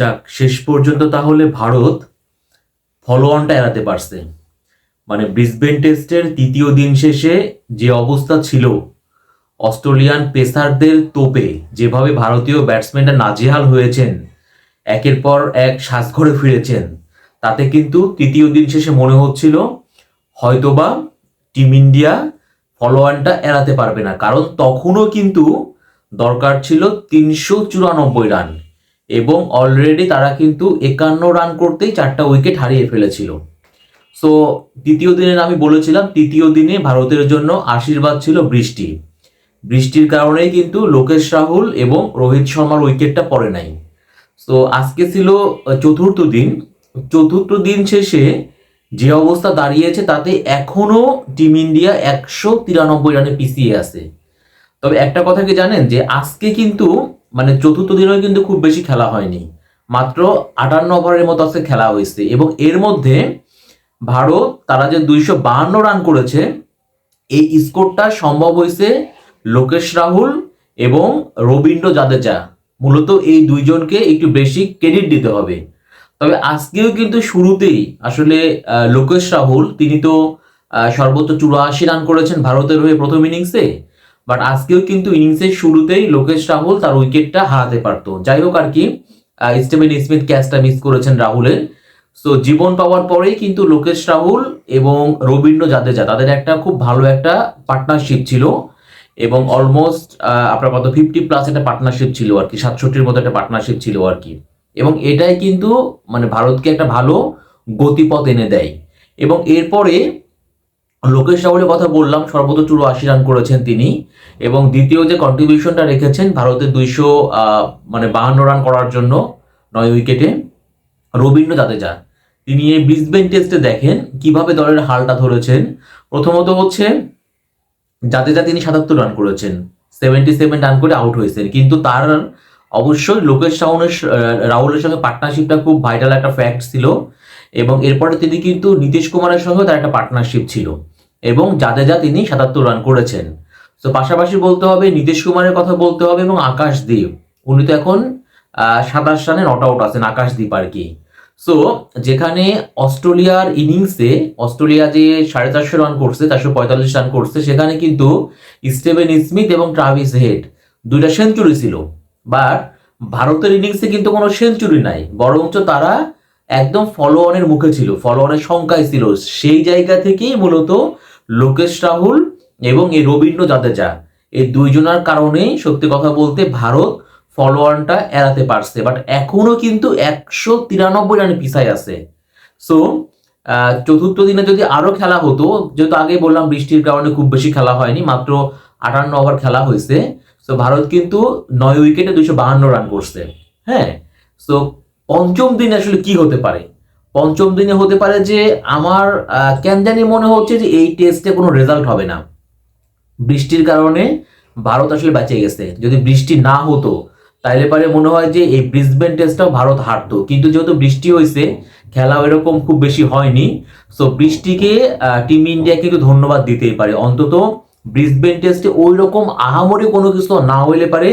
যাক, শেষ পর্যন্ত তাহলে ভারত ফলো অনটা এড়াতে পারছে। মানে ব্রিসবেন টেস্টের তৃতীয় দিন শেষে যে অবস্থা ছিল, অস্ট্রেলিয়ান পেসারদের তোপে, যেভাবে ভারতীয় ব্যাটসম্যানরা নাজেহাল হয়েছেন, একের পর এক শ্বাসঘরে ফিরেছেন, তাতে কিন্তু তৃতীয় দিন শেষে মনে হচ্ছিল হয়তোবা টিম ইন্ডিয়া ফলোয়ানটা এড়াতে পারবে না, কারণ তখনও কিন্তু দরকার ছিল তিনশো চুরানব্বই রান। এবং অলরেডি তারা কিন্তু একান্ন রান করতেই চারটা উইকেট হারিয়ে ফেলেছিল। সো তৃতীয় দিনের আমি বলেছিলাম, তৃতীয় দিনে ভারতের জন্য আশীর্বাদ ছিল বৃষ্টি। বৃষ্টির কারণেই কিন্তু লোকেশ রাহুল এবং রোহিত শর্মার উইকেটটা পড়ে নাই। সো আজকে ছিল চতুর্থ দিন। চতুর্থ দিন শেষে যে অবস্থা দাঁড়িয়েছে তাতে এখনও টিম ইন্ডিয়া একশো তিরানব্বই রানে পিছিয়ে আছে। তবে একটা কথা কি জানেন? যে আজকে কিন্তু মানে চতুর্থ দিনেও কিন্তু খুব বেশি খেলা হয়নি। মাত্র আটান্ন ওভারের মতো আজকে খেলা হয়েছে এবং এর মধ্যে ভারত তারা যে দুইশো বাহান্ন রান করেছে, এই স্কোরটা সম্ভব হয়েছে লোকেশ রাহুল এবং রবীন্দ্র জাদেজা। মূলত এই দুইজনকে একটু বেশি ক্রেডিট দিতে হবে। তবে আজকেও কিন্তু শুরুতেই আসলে লোকেশ রাহুল, তিনি তো সর্বোচ্চ চুরাশি রান করেছেন ভারতের হয়ে প্রথম ইনিংসে। বাট আজকেও কিন্তু ইনিংসের শুরুতেই লোকেশ রাহুল তার উইকেটটা হারাতে পারতো। যাই হোক আর কি স্টিভেন স্মিথ ক্যাচটা মিস করেছেন রাহুলের। সো জীবন পাওয়ার পরেই কিন্তু লোকেশ রাহুল এবং রবীন্দ্র জাদেজা, তাদের একটা খুব ভালো একটা পার্টনারশিপ ছিল। এবং অলমোস্ট আপনার কত ফিফটি প্লাস একটা পার্টনারশিপ ছিল আর কি, সাতষট্টির মতো একটা পার্টনারশিপ ছিল আর কি। এবং এটাই কিন্তু মানে ভারতকে একটা ভালো গতিপথ এনে দেয়। এবং এরপরে লোকেশ রাহুলের কথা বললাম সর্বোচ্চ চুরাশি রান করেছেন তিনি এবং দ্বিতীয় যে কন্ট্রিবিউশনটা রেখেছেন ভারতের দুইশো মানে বাহান্ন রান করার জন্য নয় উইকেটে রবীন্দ্র জাদেজা। তিনি এই ব্রিসবেন টেস্টে দেখেন কীভাবে দলের হালটা ধরেছেন। প্রথমত হচ্ছে, জাদেজা তিনি সাতাত্তর রান করেছেন সেভেন্টি সেভেন রান করে আউট হয়েছেন। কিন্তু তার অবশ্যই লোকেশ রাহুলের রাহুলের সঙ্গে পার্টনারশিপটা খুব ভাইটাল একটা ফ্যাক্ট ছিল। এবং এরপরে তিনি কিন্তু নীতিশ কুমারের সঙ্গে তার একটা পার্টনারশিপ ছিল। এবং যাতে যা তিনি সাতাত্তর রান করেছেন। তো পাশাপাশি বলতে হবে, নীতিশ কুমারের কথা বলতে হবে এবং আকাশদীপ উনি তো এখন সাতাশ রানে নট আউট আছেন আকাশদীপ আর কি। সো যেখানে অস্ট্রেলিয়ার ইনিংসে অস্ট্রেলিয়া যে সাড়ে চারশো রান করছে, চারশো পঁয়তাল্লিশ রান করছে, সেখানে কিন্তু স্টেভেন স্মিথ এবং ট্রাভিস হেড দুইটা সেঞ্চুরি ছিল। বাট ভারতের ইনিংসে কিন্তু কোনো সেঞ্চুরি নাই। বরঞ্চ তারা একদম ফলো অনের মুখে ছিল ফলো অনের সংখ্যায় ছিল। সেই জায়গা থেকেই মূলত লোকেশ রাহুল এবং এই রবীন্দ্র জাদেজা। এই দুইজনার কারণেই সত্যি কথা বলতে ভারত ফলোয়ারটা এড়াতে পারছে। বাট এখনও কিন্তু একশো তিরানব্বই রানে পিছায় আছে। সো চতুর্থ দিনে যদি আরও খেলা হতো, যেহেতু আগে বললাম বৃষ্টির কারণে খুব বেশি খেলা হয়নি, মাত্র আটান্ন ওভার খেলা হয়েছে। সো ভারত কিন্তু নয় উইকেটে দুইশো বাহান্ন রান করছে। হ্যাঁ? সো পঞ্চম দিনে আসলে কি হতে পারে? পঞ্চম দিনে হতে পারে যে আমার কেন জানি মনে হচ্ছে যে এই টেস্টে কোনো রেজাল্ট হবে না। বৃষ্টির কারণে ভারত আসলে বেঁচে গেছে। যদি বৃষ্টি না হতো, তাইলে পারে মনে হয় যে এই ব্রিসবেন টেস্টটাও ভারত হারতো। কিন্তু যেহেতু বৃষ্টি হয়েছে, খেলাও এরকম খুব বেশি হয়নি। সো বৃষ্টিকে টিম ইন্ডিয়া কিন্তু ধন্যবাদ দিতেই পারে। অন্তত ব্রিসবেন টেস্টে ওই রকম আহামরি কোনো কিছু না হইলে পারে,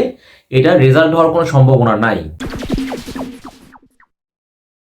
এটা রেজাল্ট হওয়ার কোনো সম্ভাবনা নাই।